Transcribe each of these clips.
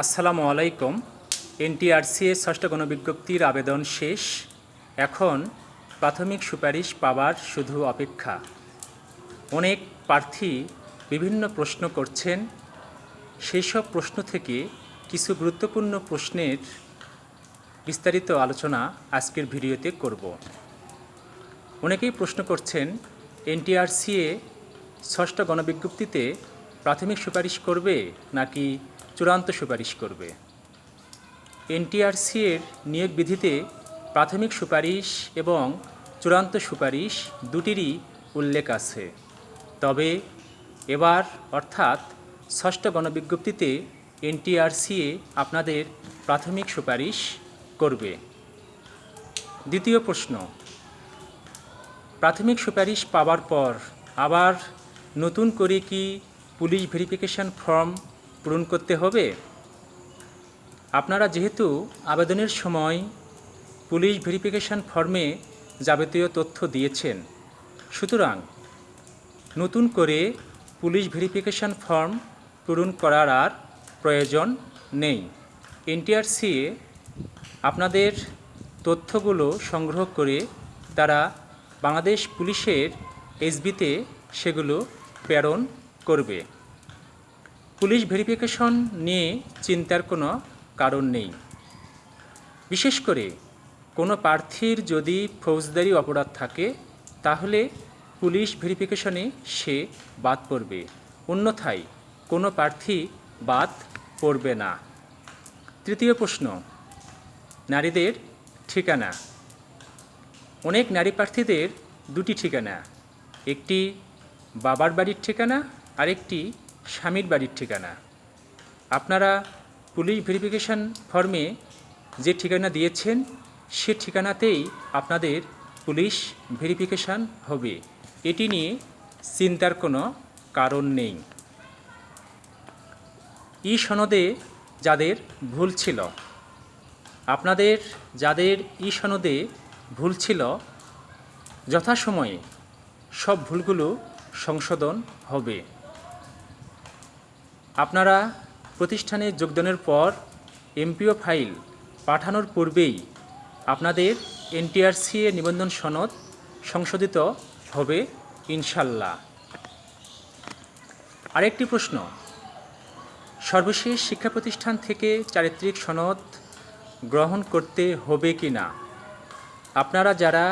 আসসালামু আলাইকুম। এনটিআরসিএ ষষ্ঠ গণবিজ্ঞপ্তির আবেদন শেষ। এখন প্রাথমিক সুপারিশ পাওয়ার শুধু অপেক্ষা। অনেক প্রার্থী বিভিন্ন প্রশ্ন করছেন। সেই সব প্রশ্ন থেকে কিছু গুরুত্বপূর্ণ প্রশ্নের বিস্তারিত আলোচনা আজকের ভিডিওতে করব। অনেকেই প্রশ্ন করছেন, এনটিআরসিএ ষষ্ঠ গণবিজ্ঞপ্তিতে প্রাথমিক সুপারিশ করবে নাকি চূড়ান্ত সুপারিশ করবে। এনটিআরসি এর নিয়োগ বিধিতে প্রাথমিক সুপারিশ এবং চূড়ান্ত সুপারিশ দুটিরই উল্লেখ আছে। তবে এবার, অর্থাৎ ষষ্ঠ গণবিজ্ঞপ্তিতে এনটিআরসিএ আপনাদের প্রাথমিক সুপারিশ করবে। দ্বিতীয় প্রশ্ন, প্রাথমিক সুপারিশ পাওয়ার পর আবার নতুন করে কি পুলিশ ভেরিফিকেশন ফর্ম পূরণ করতে হবে। আপনারা যেহেতু আবেদনের সময় পুলিশ ভেরিফিকেশন ফর্মে যাবতীয় তথ্য দিয়েছেন, সুতরাং নতুন করে পুলিশ ভেরিফিকেশন ফর্ম পূরণ করার আর প্রয়োজন নেই। এনটিআরসিএ আপনাদের তথ্যগুলো সংগ্রহ করে তারা বাংলাদেশ পুলিশের এসবিতে সেগুলো প্রেরণ করবে। পুলিশ ভেরিফিকেশন নিয়ে চিন্তার কোনো কারণ নেই। বিশেষ করে কোনো প্রার্থীর যদি ফৌজদারি অপরাধ থাকে, তাহলে পুলিশ ভেরিফিকেশনে সে বাদ পড়বে। অন্যথায় কোনো প্রার্থী বাদ পড়বে না। তৃতীয় প্রশ্ন, নারীদের ঠিকানা। অনেক নারী প্রার্থীদের দুটি ঠিকানা, একটি বাবার বাড়ির ঠিকানা আরেকটি স্বামীর বাড়ির ঠিকানা। আপনারা পুলিশ ভেরিফিকেশন ফর্মে যে ঠিকানা দিয়েছেন, সে ঠিকানাতেই আপনাদের পুলিশ ভেরিফিকেশন হবে। এটি নিয়ে চিন্তার কোনো কারণ নেই। ই সনদে যাদের ভুল ছিল, আপনাদের যাদের ই সনদে ভুল ছিল, যথাসময়ে সব ভুলগুলো সংশোধন হবে। আপনারা প্রতিষ্ঠানে যোগদানের পর এমপিও ফাইল পাঠানোর পূর্বেই আপনাদের এনটিআরসি এনটিআরসিএ নিবন্ধন সনদ সংশোধিত হবে, ইনশাল্লাহ। আরেকটি প্রশ্ন। সর্বশেষ শিক্ষা প্রতিষ্ঠান থেকে চারিত্রিক সনদ গ্রহণ করতে হবে কি না আপনারা যারা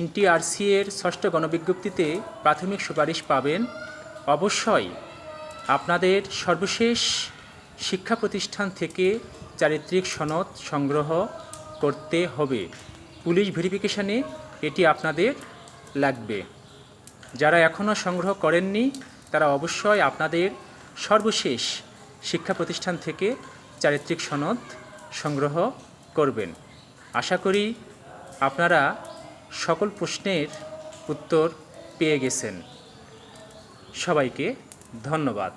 এনটিআরসি এর ষষ্ঠ গণবিজ্ঞপ্তিতে প্রাথমিক সুপারিশ পাবেন, অবশ্যই আপনাদের সর্বশেষ শিক্ষা প্রতিষ্ঠান থেকে চারিত্রিক সনদ সংগ্রহ করতে হবে। পুলিশ ভেরিফিকেশানে এটি আপনাদের লাগবে। যারা এখনও সংগ্রহ করেননি, তারা অবশ্যই আপনাদের সর্বশেষ শিক্ষা প্রতিষ্ঠান থেকে চারিত্রিক সনদ সংগ্রহ করবেন। আশা করি আপনারা সকল প্রশ্নের উত্তর পেয়ে গেছেন। সবাইকে ধন্যবাদ।